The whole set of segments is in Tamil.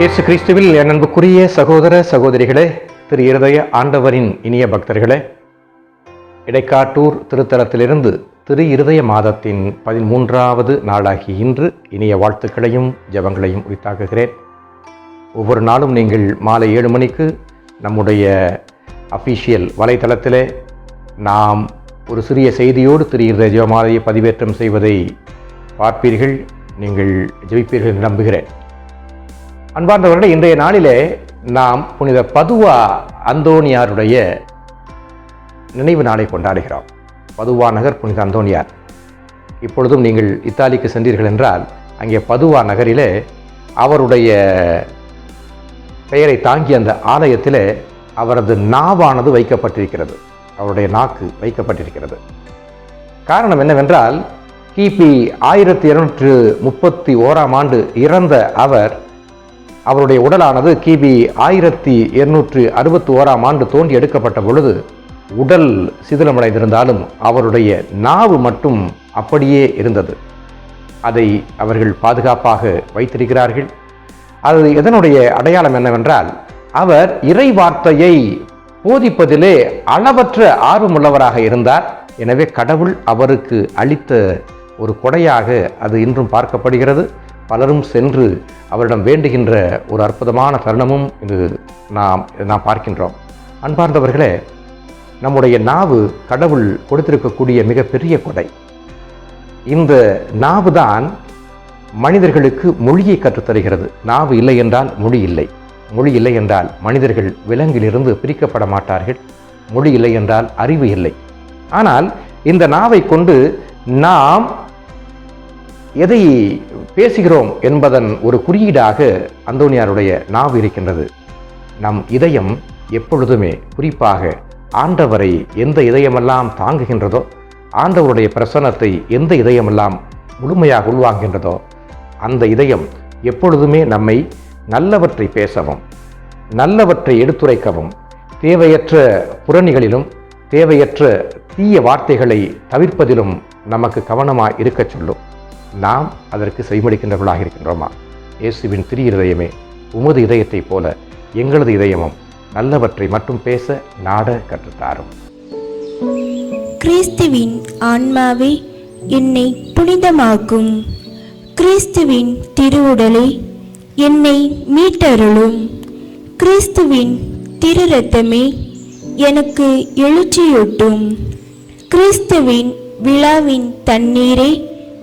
இயேசு கிறிஸ்துவில் என் அன்புக்குரிய சகோதர சகோதரிகளே திரு இருதய ஆண்டவரின் இனிய பக்தர்களே இடைக்காட்டூர் திருத்தலத்திலிருந்து திரு இருதய மாதத்தின் பதிமூன்றாவது நாளாகி இன்று இனிய வாழ்த்துக்களையும் ஜெபங்களையும் உரித்தாக்குகிறேன். ஒவ்வொரு நாளும் நீங்கள் மாலை ஏழு மணிக்கு நம்முடைய அஃபீஷியல் வலைத்தளத்திலே நாம் ஒரு சிறிய செய்தியோடு திரு இருதய ஜெபமாலையை பதிவேற்றம் செய்வதை பார்ப்பீர்கள் நீங்கள் ஜெபிப்பீர்கள் நம்புகிறேன். அன்பார்ந்தவர்களே இன்றைய நாளிலே நாம் புனித பதுவா அந்தோனியாருடைய நினைவு நாளை கொண்டாடுகிறோம். பதுவா நகர் புனித அந்தோனியார் இப்பொழுதும் நீங்கள் இத்தாலிக்கு சென்றீர்கள் என்றால் அங்கே பதுவா நகரிலே அவருடைய பெயரை தாங்கிய அந்த ஆலயத்திலே அவரது நாவானது வைக்கப்பட்டிருக்கிறது. அவருடைய நாக்கு வைக்கப்பட்டிருக்கிறது. காரணம் என்னவென்றால் கிபி ஆயிரத்தி இருநூற்று முப்பத்தி ஓராம் ஆண்டு இறந்த அவர் அவருடைய உடலானது கிபி ஆயிரத்தி இருநூற்றி அறுபத்தி ஓராம் ஆண்டு தோண்டி எடுக்கப்பட்ட பொழுது உடல் சிதிலமடைந்திருந்தாலும் அவருடைய நாவு மட்டும் அப்படியே இருந்தது. அதை அவர்கள் பாதுகாப்பாக வைத்திருக்கிறார்கள். அது எதனுடைய அடையாளம் என்னவென்றால் அவர் இறை வார்த்தையை போதிப்பதிலே அளவற்ற ஆர்வமுள்ளவராக இருந்தார். எனவே கடவுள் அவருக்கு அளித்த ஒரு கொடையாக அது இன்றும் பார்க்கப்படுகிறது. பலரும் சென்று அவரிடம் வேண்டுகின்ற ஒரு அற்புதமான தருணமும் இது நாம் நாம் பார்க்கின்றோம். அன்பார்ந்தவர்களே நம்முடைய நாவு கடவுள் கொடுத்திருக்கக்கூடிய மிகப்பெரிய கொடை. இந்த நாவு தான் மனிதர்களுக்கு மொழியை கற்றுத்தருகிறது. நாவு இல்லை என்றால் மொழி இல்லை. மொழி இல்லை என்றால் மனிதர்கள் விலங்கிலிருந்து பிரிக்கப்பட மாட்டார்கள். மொழி இல்லை என்றால் அறிவு இல்லை. ஆனால் இந்த நாவை கொண்டு நாம் எதை பேசுகிறோம் என்பதன் ஒரு குறியீடாக அந்தோனியாருடைய நாவு இருக்கின்றது. நம் இதயம் எப்பொழுதுமே குறிப்பாக ஆண்டவரை எந்த இதயமெல்லாம் தாங்குகின்றதோ ஆண்டவருடைய பிரசன்னத்தை எந்த இதயமெல்லாம் முழுமையாக உள்வாங்கின்றதோ அந்த இதயம் எப்பொழுதுமே நம்மை நல்லவற்றை பேசவும் நல்லவற்றை எடுத்துரைக்கவும் தேவையற்ற புறணிகளிலும் தேவையற்ற தீய வார்த்தைகளை தவிர்ப்பதிலும் நமக்கு கவனமாக இருக்கச் சொல்லும். நாம் அதற்கு செய்மடிக்கின்றவர்களாக இருக்கின்றோமா? இயேசுவின் திரு இதயமே உமது இதயத்தைப் போல எங்களது இதயமும் நல்லவற்றை மட்டும் பேச நாட கற்றுத்தாரும். கிறிஸ்துவின் ஆன்மாவே என்னை புனிதமாக்கும். கிறிஸ்துவின் திருவுடலே என்னை மீட்டருளும். கிறிஸ்துவின் திரு ரத்தமே எனக்கு எழுச்சியூட்டும். கிறிஸ்துவின் விழாவின் தண்ணீரே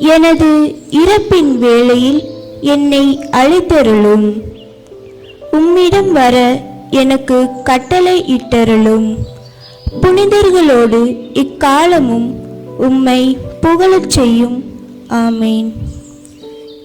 எனது இறப்பின் வேளையில் என்னை அழைத்தருளும். உம்மிடம் வர எனக்கு கட்டளை இட்டருளும். புனிதர்களோடு இக்காலமும் உம்மை புகழச் செய்யும். ஆமேன்.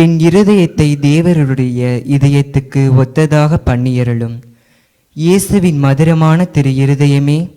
என் இருதயத்தை தேவருடைய இதயத்துக்கு ஒத்ததாக பண்ணியருளும். இயேசுவின் மதுரமான திரு இருதயமே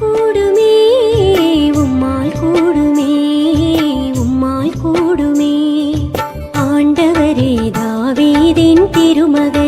கூடுமே உம்மால் கூடுமே உம்மால் கூடுமே. ஆண்டவரே தாவீதின் திருமகன்